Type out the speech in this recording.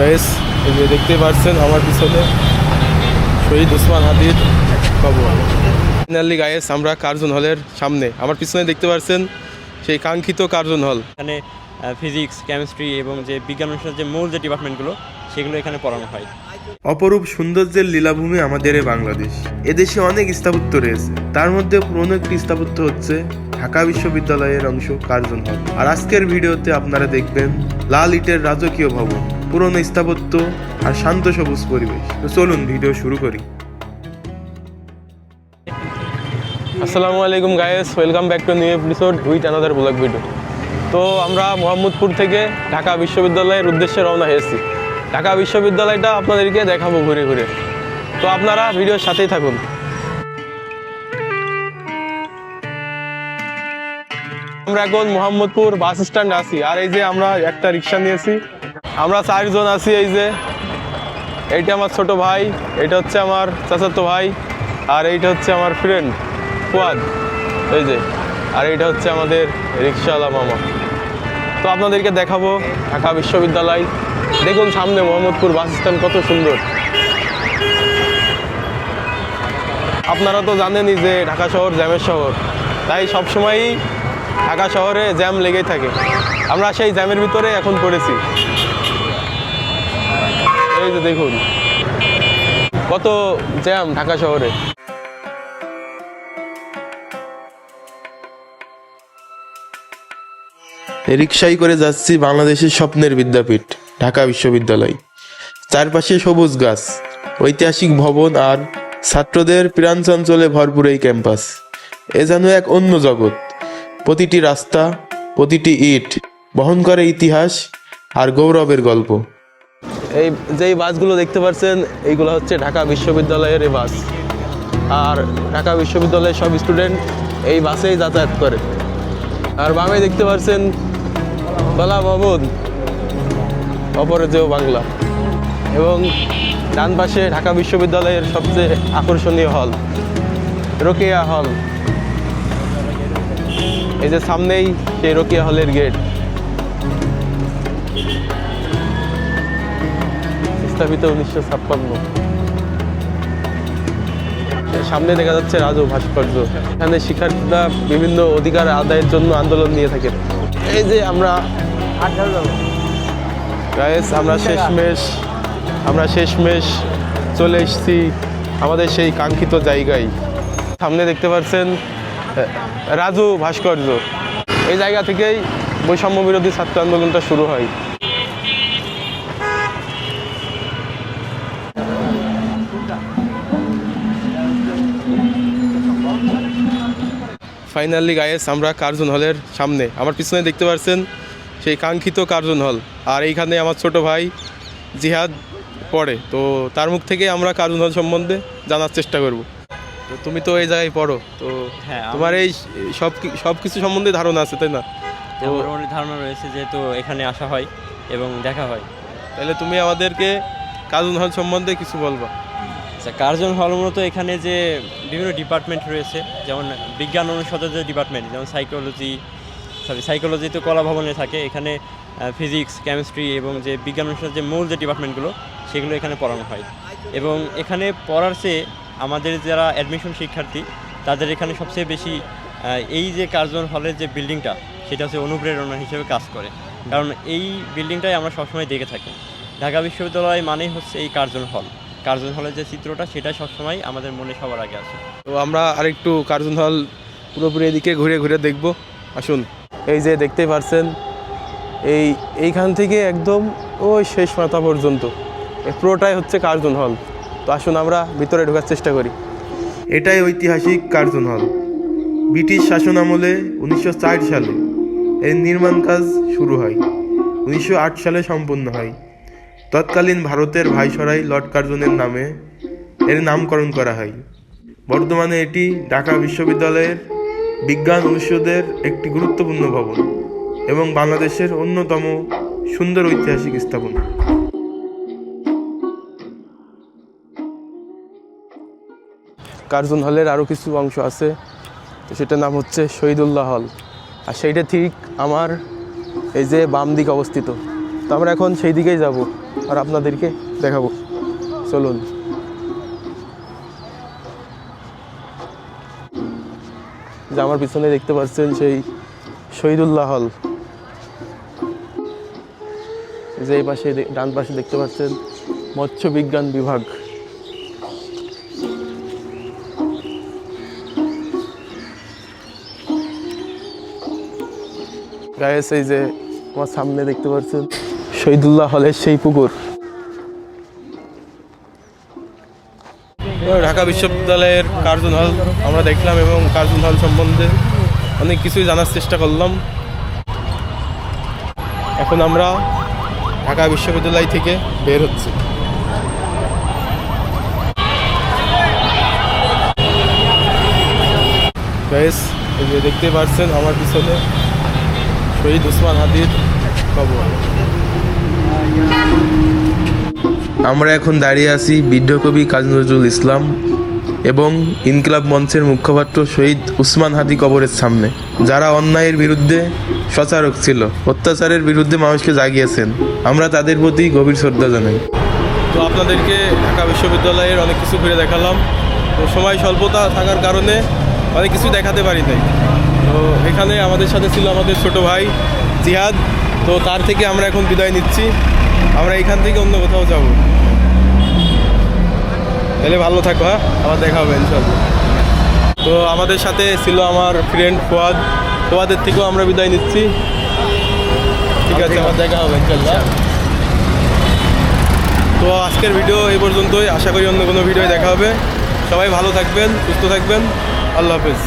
Guys এই যে দেখতে পাচ্ছেন আমার পিছনে শহীদ ওসমান হাদির কবর ফাইনালি গাইস আমরা কার্জন হলের সামনে। আমার পিছনে দেখতে পাচ্ছেন সেই কাঙ্ক্ষিত কার্জন হল। এখানে ফিজিক্স কেমিস্ট্রি এবং যে বিজ্ঞান অনুষদের যে মূল যে ডিপার্টমেন্টগুলো সেগুলো এখানে পড়ানো হয়। অপরূপ সৌন্দর্যের লীলাভূমি আমাদের এই বাংলাদেশ। এদেশে অনেক স্থাপত্য রয়েছে। তার মধ্যে পুরনো একটি স্থাপত্য হচ্ছে ঢাকা বিশ্ববিদ্যালয়ের অংশ কার্জন হল। আর আজকের ভিডিওতে আপনারা দেখবেন লাল ইটের রাজকীয় ভবন। পুরনো স্থাপত্য আর শান্ত সবুজ পরিবেশ। তো চলুন, ভিডিও শুরু করি। আসসালামু আলাইকুম guys welcome back to new episode with another blog video তো আমরা মোহাম্মদপুর থেকে ঢাকা বিশ্ববিদ্যালয়ের উদ্দেশ্যে রওনা হয়েছি। ঢাকা বিশ্ববিদ্যালয়টা আপনাদেরকে দেখাবো ঘুরে ঘুরে। তো আপনারা ভিডিওর সাথেই থাকুন। আমরা এখন মোহাম্মদপুর বাস স্ট্যান্ডে আছি। আর এই যে আমরা একটা রিক্সা নিয়েছি আমরা চারজন আছি এই যে। এইটা আমার ছোট ভাই এটা হচ্ছে আমার চাচাতো ভাই, আর এইটা হচ্ছে আমার ফ্রেন্ড ফুয়াদ। এই যে, আর এইটা হচ্ছে আমাদের রিক্সাওয়ালা মামা। তো আপনাদেরকে দেখাবো ঢাকা বিশ্ববিদ্যালয়। দেখুন সামনে মোহাম্মদপুর বাস স্ট্যান্ড কত সুন্দর। আপনারা তো জানেনই যে ঢাকা শহর জ্যামের শহর। তাই সবসময়ই ঢাকা শহরে জ্যাম লেগেই থাকে। আমরা সেই জ্যামের ভিতরে এখন পড়েছি। এই যে দেখুন। কত জ্যাম ঢাকা শহরে। রিক্সায় করে যাচ্ছি বাংলাদেশের স্বপ্নের বিদ্যাপীঠ, ঢাকা বিশ্ববিদ্যালয়। চারপাশে সবুজ গাছ, ঐতিহাসিক ভবন আর ছাত্রদের প্রাণচঞ্চলে ভরপুর এই ক্যাম্পাস। এ যেন এক অন্য জগৎ। প্রতিটি রাস্তা, প্রতিটি ইট বহন করে ইতিহাস আর গৌরবের গল্প। এই যেই বাসগুলো দেখতে পাচ্ছেন, এইগুলো হচ্ছে ঢাকা বিশ্ববিদ্যালয়ের এই বাস। আর ঢাকা বিশ্ববিদ্যালয়ের সব স্টুডেন্ট এই বাসেই যাতায়াত করে। আর বামে দেখতে পাচ্ছেন কলা ভবন অপরাজেয় বাংলা। এবং ডান পাশে ঢাকা বিশ্ববিদ্যালয়ের সবচেয়ে আকর্ষণীয় হল রোকেয়া হল এই যে সামনেই সেই রোকেয়া হলের গেট স্থাপিত উনিশশো ছাপ্পান্ন। সামনে দেখা যাচ্ছে রাজু ভাস্কর্য। এখানে শিক্ষার্থীরা বিভিন্ন অধিকার আদায়ের জন্য আন্দোলন নিয়ে থাকেন। এই যে আমরা গায়েস আমরা শেষমেশ আমরা শেষমেশ চলে এসেছি আমাদের সেই কাঙ্ক্ষিত জায়গায়। সামনে দেখতে পাচ্ছেন রাজু ভাস্কর্য। এই জায়গা থেকেই বৈষম্য বিরোধী ছাত্র আন্দোলনটা শুরু হয়। ফাইনালি গায়েস আমরা কার্জন হলের সামনে। আমার পিছনে দেখতে পাচ্ছেন সেই কাঙ্ক্ষিত কার্জন হল। আর এইখানে আমার ছোট ভাই জিহাদ পড়ে। তো তার মুখ থেকে আমরা কার্জন হল সম্বন্ধে জানার চেষ্টা করব। তো তুমি তো এই জায়গায় পড়ো। তো হ্যাঁ তোমার এই সব সব কিছু সম্বন্ধে ধারণা আছে তাই না? তো আমার ধারণা রয়েছে যেহেতু এখানে আসা হয় এবং দেখা হয়। তাহলে তুমি আমাদেরকে কার্জন হল সম্বন্ধে কিছু বলবা। আচ্ছা কার্জন হল মূলত এখানে যে বিভিন্ন ডিপার্টমেন্ট রয়েছে, যেমন বিজ্ঞান অনুষদের যে ডিপার্টমেন্ট যেমন সাইকোলজি সরি সাইকোলজি তো কলা ভবনে থাকে, এখানে ফিজিক্স কেমিস্ট্রি এবং যে বিজ্ঞান অনুষদের যে মূল যে ডিপার্টমেন্টগুলো সেগুলো এখানে পড়ানো হয়। এবং এখানে পড়ার চেয়ে আমাদের যারা অ্যাডমিশন শিক্ষার্থী, তাদের এখানে সবচেয়ে বেশি এই যে কার্জন হলের যে বিল্ডিংটা সেটা হচ্ছে অনুপ্রেরণা হিসেবে কাজ করে। কারণ এই বিল্ডিংটাই আমরা সবসময় দেখে থাকি। ঢাকা বিশ্ববিদ্যালয় মানেই হচ্ছে এই কার্জন হল। কার্জন হলের যে চিত্রটা, সেটা সবসময় আমাদের মনে সবার আগে আছে। তো আমরা আরেকটু কার্জন হল পুরোপুরি এদিকে ঘুরে ঘুরে দেখব। আসুন, এই যে দেখতে পারছেন, এই এইখান থেকে একদম ওই শেষ মাথা পর্যন্ত। পুরোটাই হচ্ছে কার্জন হল। তো আসুন আমরা ভিতরে ঢোকার চেষ্টা করি। এটাই ঐতিহাসিক কার্জন হল। ব্রিটিশ শাসন আমলে উনিশশো চার সালে এর নির্মাণ কাজ শুরু হয়। উনিশশো আট সালে সম্পন্ন হয়। তৎকালীন ভারতের ভাইসরাই লর্ড কার্জনের নামে এর নামকরণ করা হয়। বর্তমানে এটি ঢাকা বিশ্ববিদ্যালয়ের বিজ্ঞান অনুষদের একটি গুরুত্বপূর্ণ ভবন এবং বাংলাদেশের অন্যতম সুন্দর ঐতিহাসিক স্থাপনা। কার্জন হলের আরও কিছু অংশ আছে, সেটার নাম হচ্ছে শহীদুল্লাহ হল। আর সেইটা ঠিক আমার এই যে বাম দিক অবস্থিত। তো আমরা এখন সেই দিকেই যাব। আর আপনাদেরকে দেখাবো। চলুন। যে আমার পিছনে দেখতে পাচ্ছেন সেই শহীদুল্লাহ হল। যে এই পাশে ডান পাশে দেখতে পাচ্ছেন মৎস্য বিজ্ঞান বিভাগ। গায়েস, এই যে আমার সামনে দেখতে পাচ্ছেন শহীদুল্লাহ হলের সেই পুকুর। ঢাকা বিশ্ববিদ্যালয়ের কার্জন হল আমরা দেখলাম এবং কার্জন হল সম্বন্ধে অনেক কিছুই জানার চেষ্টা করলাম। এখন আমরা ঢাকা বিশ্ববিদ্যালয় থেকে বের হচ্ছি। দেখতে পাচ্ছেন, আমার পিছনে শহীদ উসমান হাদির খবর আমরা এখন দাঁড়িয়ে আছি বৃদ্ধ কবি কাজী নজরুল ইসলাম এবং ইনকিলাব মঞ্চের মুখপাত্র শহীদ উসমান হাদি কবরের সামনে, যারা অন্যায়ের বিরুদ্ধে সচারক ছিল, অত্যাচারের বিরুদ্ধে মানুষকে জাগিয়েছেন। আমরা তাদের প্রতি গভীর শ্রদ্ধা জানাই। তো আপনাদেরকে ঢাকা বিশ্ববিদ্যালয়ের অনেক কিছু ঘুরে দেখালাম। তো সময় স্বল্পতা থাকার কারণে অনেক কিছু দেখাতে পারি নাই। তো এখানে আমাদের সাথে ছিল আমাদের ছোট ভাই জিহাদ। তো তার থেকে আমরা এখন বিদায় নিচ্ছি। আমরা এখান থেকে অন্য কোথাও যাব। তাহলে ভালো থাকো হ্যাঁ? আবার দেখা হবে ইনশাল্লাহ তো আমাদের সাথে ছিল আমার ফ্রেন্ড ফোয়াদ। ফোয়াদের থেকেও আমরা বিদায় নিচ্ছি। ঠিক আছে, আবার দেখা হবে তো আজকের ভিডিও এই পর্যন্তই। আশা করি অন্য কোনো ভিডিও দেখা হবে। সবাই ভালো থাকবেন, সুস্থ থাকবেন। আল্লাহ হাফেজ।